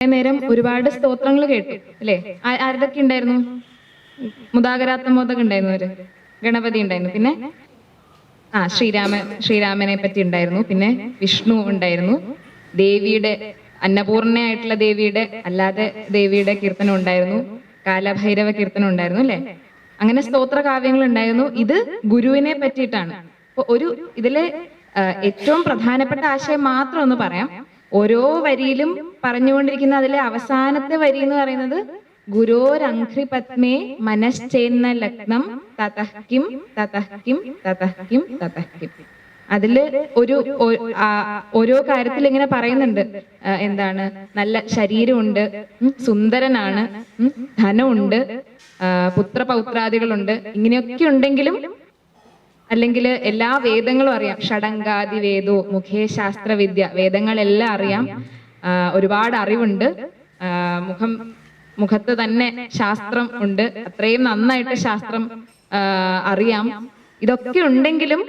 നേരം ഒരുപാട് സ്തോത്രങ്ങൾ കേട്ടു അല്ലേ? ആരുടെയൊക്കെ ഉണ്ടായിരുന്നു? മുദാകരാത്മോദകം ഉണ്ടായിരുന്നു അവർ. ഗണപതി ഉണ്ടായിരുന്നു. പിന്നെ? ആ ശ്രീരാമ ശ്രീരാമനെ പറ്റി ഉണ്ടായിരുന്നു. പിന്നെ വിഷ്ണു ഉണ്ടായിരുന്നു. ദേവിയുടെ അന്നപൂർണയായിട്ടുള്ള ദേവിയുടെ അല്ലാതെ ദേവിയുടെ കീർത്തനം ഉണ്ടായിരുന്നു. കാലഭൈരവ കീർത്തനം ഉണ്ടായിരുന്നു അല്ലെ? അങ്ങനെ സ്തോത്ര കാവ്യങ്ങൾ ഉണ്ടായിരുന്നു. ഇത് ഗുരുവിനെ പറ്റിയിട്ടാണ്. ഒരു ഇതിലെ ഏറ്റവും പ്രധാനപ്പെട്ട ആശയം മാത്രം ഒന്ന് പറയാം. ഓരോ വരിയിലും പറഞ്ഞുകൊണ്ടിരിക്കുന്ന അതിലെ അവസാനത്തെ വരി എന്ന് പറയുന്നത് ഗുരോരംഘ്രി പത്മേ മനശ്ചേന്ന ലഗ്നം തതഹ്കിം തതഹ്കിം തതഹ്കിം തതഹ്കിം അതിൽ ഒരു ഓരോ കാര്യത്തിൽ ഇങ്ങനെ പറയുന്നുണ്ട്. എന്താണ്? നല്ല ശരീരമുണ്ട് സുന്ദരനാണ് ധനമുണ്ട് പുത്രപൗത്രാദികളുണ്ട് ഇങ്ങനെയൊക്കെ ഉണ്ടെങ്കിലും അല്ലെങ്കിൽ എല്ലാ വേദങ്ങളും അറിയാം. ഷടങ്കാദി വേദോ മുഖേ ശാസ്ത്രവിദ്യ വേദങ്ങളെല്ലാം അറിയാം. ഒരുപാട് അറിവുണ്ട്. മുഖം മുഖത്ത് തന്നെ ശാസ്ത്രം ഉണ്ട്. അത്രയും നന്നായിട്ട് ശാസ്ത്രം അറിയാം. ഇതൊക്കെ ഉണ്ടെങ്കിലും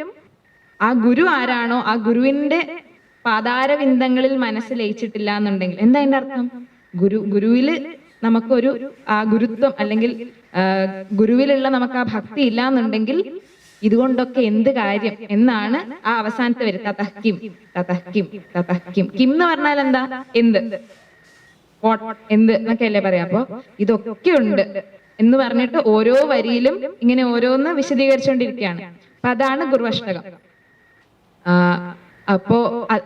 ആ ഗുരു ആരാണോ ആ ഗുരുവിന്റെ പാതാരവിന്ദങ്ങളിൽ മനസ്സ് ലയിച്ചിട്ടില്ല എന്നുണ്ടെങ്കിൽ എന്താ അതിന്റെ അർത്ഥം? ഗുരു ഗുരുവിൽ നമുക്കൊരു ആ ഗുരുത്വം അല്ലെങ്കിൽ ഗുരുവിലുള്ള നമുക്ക് ആ ഭക്തി ഇല്ല എന്നുണ്ടെങ്കിൽ ഇതുകൊണ്ടൊക്കെ എന്ത് കാര്യം? എന്നാണ് ആ അവസാനത്തെ വരെ. തതഹ്കിം തതഹ്കിം തതഹ്കിം. കിം എന്ന് പറഞ്ഞാൽ എന്താ? എന്ത്? എന്ത് എന്നൊക്കെ അല്ലേ പറയാ. അപ്പൊ ഇതൊക്കെ ഉണ്ട് എന്ന് പറഞ്ഞിട്ട് ഓരോ വരിയിലും ഇങ്ങനെ ഓരോന്ന് വിശദീകരിച്ചുകൊണ്ടിരിക്കുകയാണ് അപ്പൊ അതാണ് ഗുരുവഷ്ടകം. ആ, അപ്പോ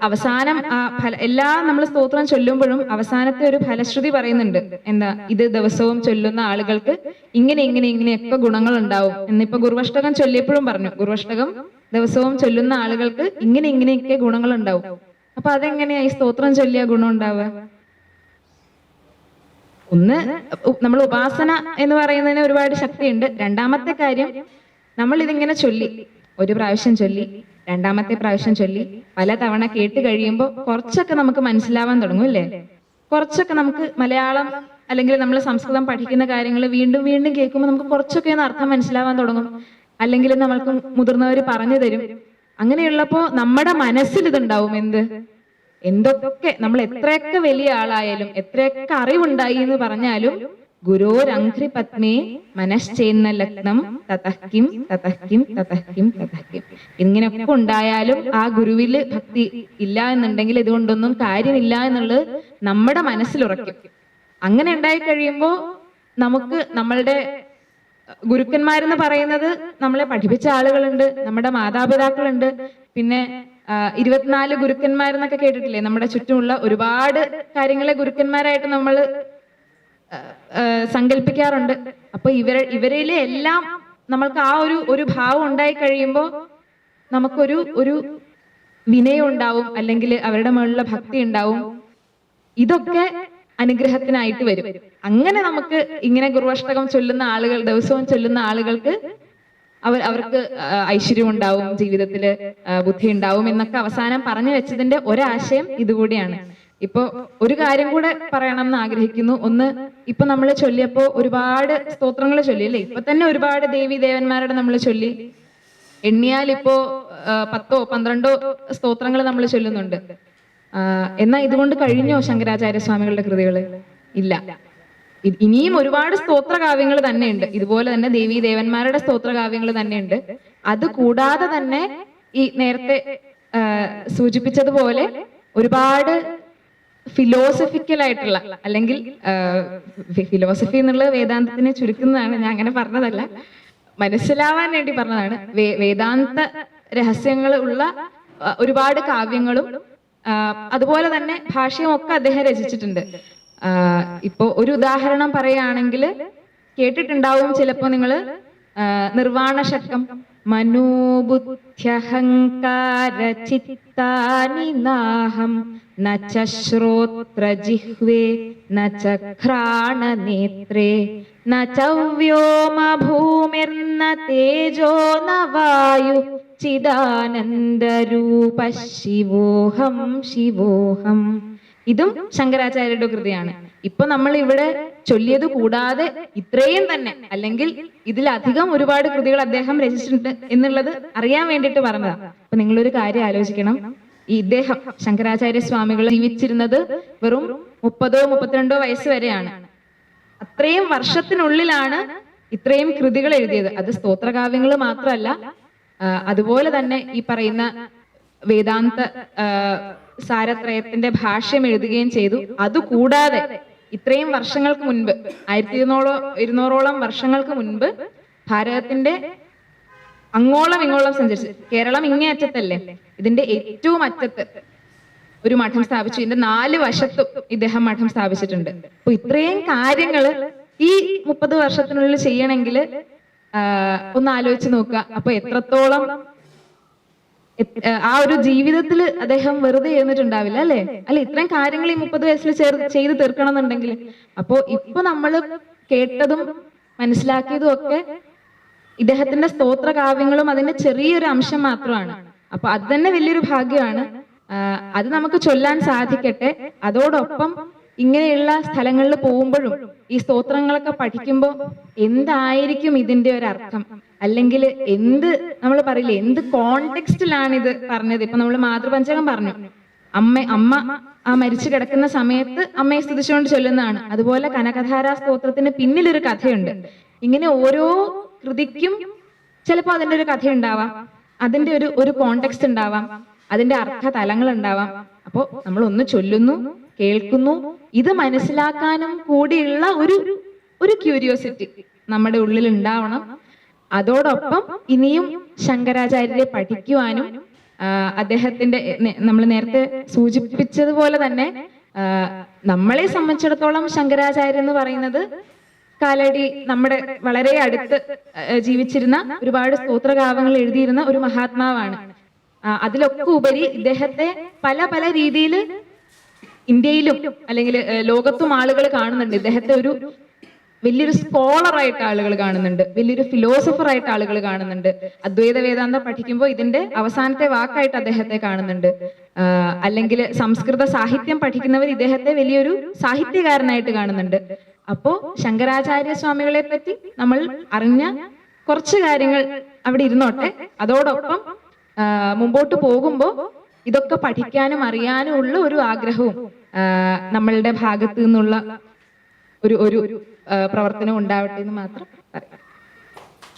അവസാനം ആ ഫല എല്ലാ നമ്മൾ സ്തോത്രം ചൊല്ലുമ്പോഴും അവസാനത്തെ ഒരു ഫലശ്രുതി പറയുന്നുണ്ട്. എന്താ? ഇത് ദിവസവും ചൊല്ലുന്ന ആളുകൾക്ക് ഇങ്ങനെ ഇങ്ങനെ ഇങ്ങനെയൊക്കെ ഗുണങ്ങൾ ഉണ്ടാവും എന്നിപ്പോ ഗുരുവഷ്ടകം ചൊല്ലിയപ്പോഴും പറഞ്ഞു. ഗുരുവഷ്ടകം ദിവസവും ചൊല്ലുന്ന ആളുകൾക്ക് ഇങ്ങനെ ഇങ്ങനെയൊക്കെ ഗുണങ്ങൾ ഉണ്ടാവും അപ്പൊ അതെങ്ങനെയാ ഈ സ്തോത്രം ചൊല്ലിയ ഗുണം ഉണ്ടാവുക ഒന്ന് നമ്മൾ ഉപാസന എന്ന് പറയുന്നതിന് ഒരുപാട് ശക്തിയുണ്ട്. രണ്ടാമത്തെ കാര്യം നമ്മൾ ഇതിങ്ങനെ ചൊല്ലി ഒരു പ്രാവശ്യം ചൊല്ലി. രണ്ടാമത്തെ പ്രാവശ്യം ചൊല്ലി പല തവണ കേട്ട് കഴിയുമ്പോൾ കുറച്ചൊക്കെ നമുക്ക് മനസ്സിലാവാൻ തുടങ്ങും അല്ലേ? കുറച്ചൊക്കെ നമുക്ക് മലയാളം അല്ലെങ്കിൽ നമ്മൾ സംസ്കൃതം പഠിക്കുന്ന കാര്യങ്ങൾ വീണ്ടും വീണ്ടും കേൾക്കുമ്പോൾ നമുക്ക് കുറച്ചൊക്കെ ഒന്ന് അർത്ഥം മനസ്സിലാവാൻ തുടങ്ങും. അല്ലെങ്കിൽ നമ്മൾക്ക് മുതിർന്നവർ പറഞ്ഞു തരും. അങ്ങനെയുള്ളപ്പോ നമ്മുടെ മനസ്സിൽ ഇതുണ്ടാവും. എന്ത്? എന്തൊക്കെ? നമ്മൾ എത്രയൊക്കെ വലിയ ആളായാലും എത്രയൊക്കെ അറിവുണ്ടായി എന്ന് പറഞ്ഞാലും ഗുരോരംഘ്രി പത്മേ മനശ്ചേന്ന ലഗ്നം തതഹ്കിം തതഹ്കിം തതഹ്കിം തതഹ്കിം ഇങ്ങനെയൊക്കെ ഉണ്ടായാലും ആ ഗുരുവിൽ ഭക്തി ഇല്ല എന്നുണ്ടെങ്കിൽ ഇതുകൊണ്ടൊന്നും കാര്യമില്ല എന്നുള്ളത് നമ്മുടെ മനസ്സിലുറയ്ക്കും. അങ്ങനെ ഉണ്ടായി കഴിയുമ്പോൾ നമുക്ക് നമ്മളുടെ ഗുരുക്കന്മാരെന്ന് പറയുന്നത് നമ്മളെ പഠിപ്പിച്ച ആളുകളുണ്ട് നമ്മുടെ മാതാപിതാക്കളുണ്ട്. പിന്നെ ഇരുപത്തിനാല് ഗുരുക്കന്മാരെന്നൊക്കെ കേട്ടിട്ടില്ലേ? നമ്മുടെ ചുറ്റുമുള്ള ഒരുപാട് കാര്യങ്ങളെ ഗുരുക്കന്മാരായിട്ട് നമ്മൾ സങ്കല്പിക്കാറുണ്ട് അപ്പൊ ഇവരെ ഇവരിലെ എല്ലാം നമ്മൾക്ക് ആ ഒരു ഒരു ഭാവം ഉണ്ടായി കഴിയുമ്പോൾ നമുക്കൊരു ഒരു വിനയം ഉണ്ടാവും. അല്ലെങ്കിൽ അവരുടെ മുകളിലുള്ള ഭക്തി ഉണ്ടാവും. ഇതൊക്കെ അനുഗ്രഹത്തിനായിട്ട് വരും. അങ്ങനെ നമുക്ക് ഇങ്ങനെ ഗുരുവഷ്ടകം ചൊല്ലുന്ന ആളുകൾ ദിവസവും ചൊല്ലുന്ന ആളുകൾക്ക് അവർ അവർക്ക് ഐശ്വര്യം ഉണ്ടാവും. ജീവിതത്തിൽ ബുദ്ധി ഉണ്ടാവും എന്നൊക്കെ അവസാനം പറഞ്ഞു വെച്ചതിന്റെ ഒരാശയം ഇതുകൂടിയാണ്. ഇപ്പൊ ഒരു കാര്യം കൂടെ പറയണം എന്ന് ആഗ്രഹിക്കുന്നു. ഒന്ന് ഇപ്പൊ നമ്മൾ ചൊല്ലിയപ്പോ ഒരുപാട് സ്തോത്രങ്ങൾ ചൊല്ലി അല്ലേ? ഇപ്പൊ തന്നെ ഒരുപാട് ദേവി ദേവന്മാരുടെ നമ്മൾ ചൊല്ലി. എണ്ണിയാൽ ഇപ്പോ പത്തോ പന്ത്രണ്ടോ സ്തോത്രങ്ങൾ നമ്മൾ ചൊല്ലുന്നുണ്ട്. എന്നാ ഇതുകൊണ്ട് കഴിഞ്ഞോ ശങ്കരാചാര്യ സ്വാമികളുടെ കൃതികൾ ഇല്ല. ഇനിയും ഒരുപാട് സ്തോത്രകാവ്യങ്ങൾ തന്നെ തന്നെയുണ്ട്. ഇതുപോലെ തന്നെ ദേവി ദേവന്മാരുടെ സ്തോത്രകാവ്യങ്ങൾ തന്നെയുണ്ട്. അത് കൂടാതെ തന്നെ ഈ നേരത്തെ സൂചിപ്പിച്ചതുപോലെ ഒരുപാട് ഫിലോസഫിക്കൽ ആയിട്ടുള്ള അല്ലെങ്കിൽ ഫിലോസഫി എന്നുള്ള വേദാന്തത്തിനെ ചുരുക്കുന്നതാണ് ഞാൻ അങ്ങനെ പറഞ്ഞതല്ല. മനസ്സിലാവാൻ വേണ്ടി പറഞ്ഞതാണ്. വേദാന്ത രഹസ്യങ്ങൾ ഉള്ള ഒരുപാട് കാവ്യങ്ങളും അതുപോലെ തന്നെ ഭാഷയും ഒക്കെ അദ്ദേഹം രചിച്ചിട്ടുണ്ട്. ഇപ്പോ ഒരു ഉദാഹരണം പറയുകയാണെങ്കിൽ കേട്ടിട്ടുണ്ടാവും ചിലപ്പോ നിങ്ങൾ നിർവാണ ഷട്കം ന ച ശ്രോത്ര ജിഹ്വേ ന ച ഘ്രാണനേത്രേ. ന ച വ്യോമ ഭൂമിർന തേജോ ന വായു. ചിദാനന്ദരൂപ ശിവോഹം ശിവോഹം. ഇതും ശങ്കരാചാര്യരുടെ കൃതിയാണ്. ഇപ്പൊ നമ്മൾ ഇവിടെ ചൊല്ലിയത് കൂടാതെ ഇത്രയും തന്നെ അല്ലെങ്കിൽ ഇതിലധികം ഒരുപാട് കൃതികൾ അദ്ദേഹം രചിച്ചിട്ടുണ്ട് എന്നുള്ളത് അറിയാൻ വേണ്ടിയിട്ട് പറഞ്ഞതാണ് അപ്പൊ നിങ്ങളൊരു കാര്യം ആലോചിക്കണം. ഈ ഇദ്ദേഹം ശങ്കരാചാര്യ സ്വാമികൾ ജീവിച്ചിരുന്നത് വെറും മുപ്പതോ മുപ്പത്തിരണ്ടോ വയസ്സ് വരെയാണ്. അത്രയും വർഷത്തിനുള്ളിലാണ് ഇത്രയും കൃതികൾ എഴുതിയത്. അത് സ്തോത്രകാവ്യങ്ങൾ മാത്രമല്ല അതുപോലെ തന്നെ ഈ പറയുന്ന വേദാന്ത സാരത്രയത്തിന്റെ ഭാഷ്യം എഴുതുകയും ചെയ്തു. അതുകൂടാതെ ഇത്രയും വർഷങ്ങൾക്ക് മുൻപ് ആയിരത്തി ഇരുന്നൂറോ ഇരുന്നൂറോളം വർഷങ്ങൾക്ക് മുൻപ് ഭാരതത്തിന്റെ അങ്ങോളം ഇങ്ങോളം സഞ്ചരിച്ചു കേരളം ഇങ്ങേ അറ്റത്തല്ലേ? ഇതിന്റെ ഏറ്റവും അറ്റത്ത് ഒരു മഠം സ്ഥാപിച്ചു. ഇതിന്റെ നാല് വശത്തും ഇദ്ദേഹം മഠം സ്ഥാപിച്ചിട്ടുണ്ട്. അപ്പൊ ഇത്രയും കാര്യങ്ങൾ ഈ മുപ്പത് വർഷത്തിനുള്ളിൽ ചെയ്യണമെങ്കിൽ ഒന്ന് ആലോചിച്ച് നോക്കുക. അപ്പൊ എത്രത്തോളം ആ ഒരു ജീവിതത്തിൽ അദ്ദേഹം വെറുതെ എഴുന്നിട്ടുണ്ടാവില്ല അല്ലെ? അല്ലെ ഇത്രയും കാര്യങ്ങൾ ഈ മുപ്പത് വയസ്സിൽ ചേർ ചെയ്ത് തീർക്കണം എന്നുണ്ടെങ്കിൽ അപ്പോ ഇപ്പൊ നമ്മൾ കേട്ടതും മനസ്സിലാക്കിയതും ഒക്കെ ഇദ്ദേഹത്തിന്റെ സ്തോത്ര കാവ്യങ്ങളും അതിന്റെ ചെറിയൊരു അംശം മാത്രമാണ്. അപ്പൊ അത് തന്നെ വലിയൊരു ഭാഗ്യമാണ്. അത് നമുക്ക് ചൊല്ലാൻ സാധിക്കട്ടെ. അതോടൊപ്പം ഇങ്ങനെയുള്ള സ്ഥലങ്ങളിൽ പോകുമ്പോഴും ഈ സ്തോത്രങ്ങളൊക്കെ പഠിക്കുമ്പോൾ എന്തായിരിക്കും ഇതിന്റെ ഒരു അർത്ഥം? അല്ലെങ്കിൽ എന്ത് നമ്മൾ പറയില്ലേ എന്ത് കോണ്ടെക്സ്റ്റിലാണ് ഇത് പറഞ്ഞത്? ഇപ്പൊ നമ്മൾ മാതൃപഞ്ചകം പറഞ്ഞു. അമ്മ അമ്മ ആ മരിച്ചു കിടക്കുന്ന സമയത്ത് അമ്മയെ സ്തുതിച്ചുകൊണ്ട് ചൊല്ലുന്നതാണ്. അതുപോലെ കനകധാര സ്തോത്രത്തിന് പിന്നിലൊരു കഥയുണ്ട്. ഇങ്ങനെ ഓരോ കൃതിക്കും ചിലപ്പോ അതിന്റെ ഒരു കഥ ഉണ്ടാവാം അതിന്റെ ഒരു ഒരു കോണ്ടെക്സ്റ്റ് ഉണ്ടാവാം. അതിന്റെ അർത്ഥ തലങ്ങൾ ഉണ്ടാവാം അപ്പോ നമ്മൾ ഒന്ന് ചൊല്ലുന്നു കേൾക്കുന്നു. ഇത് മനസ്സിലാക്കാനും കൂടിയുള്ള ഒരു ഒരു ക്യൂരിയോസിറ്റി നമ്മുടെ ഉള്ളിൽ ഉണ്ടാവണം അതോടൊപ്പം ഇനിയും ശങ്കരാചാര്യരെ പഠിക്കുവാനും അദ്ദേഹത്തിന്റെ നമ്മൾ നേരത്തെ സൂചിപ്പിച്ചതുപോലെ തന്നെ നമ്മളെ സംബന്ധിച്ചിടത്തോളം ശങ്കരാചാര്യ എന്ന് പറയുന്നത് കാലടി നമ്മുടെ വളരെ അടുത്ത് ജീവിച്ചിരുന്ന ഒരുപാട് സ്തോത്രകാവ്യങ്ങൾ എഴുതിയിരുന്ന ഒരു മഹാത്മാവാണ്. അതിലൊക്കെ ഉപരി ഇദ്ദേഹത്തെ പല പല രീതിയിൽ ഇന്ത്യയിലും അല്ലെങ്കിൽ ലോകത്തും ആളുകൾ കാണുന്നുണ്ട്. ഇദ്ദേഹത്തെ ഒരു വലിയൊരു സ്കോളറായിട്ട് ആളുകൾ കാണുന്നുണ്ട്. വലിയൊരു ഫിലോസഫർ ആയിട്ട് ആളുകൾ കാണുന്നുണ്ട്. അദ്വൈത വേദാന്തം പഠിക്കുമ്പോൾ ഇതിന്റെ അവസാനത്തെ വാക്കായിട്ട് അദ്ദേഹത്തെ കാണുന്നുണ്ട്. അല്ലെങ്കിൽ സംസ്കൃത സാഹിത്യം പഠിക്കുന്നവർ ഇദ്ദേഹത്തെ വലിയൊരു സാഹിത്യകാരനായിട്ട് കാണുന്നുണ്ട്. അപ്പോ ശങ്കരാചാര്യ സ്വാമികളെ പറ്റി നമ്മൾ അറിഞ്ഞ കുറച്ച് കാര്യങ്ങൾ അവിടെ ഇരുന്നോട്ടെ. അതോടൊപ്പം മുമ്പോട്ട് പോകുമ്പോൾ ഇതൊക്കെ പഠിക്കാനും അറിയാനും ഉള്ള ഒരു ആഗ്രഹവും നമ്മളുടെ ഭാഗത്തു നിന്നുള്ള ഒരു ഒരു പ്രവർത്തനം ഉണ്ടാവട്ടെ എന്ന് മാത്രം പറയാം.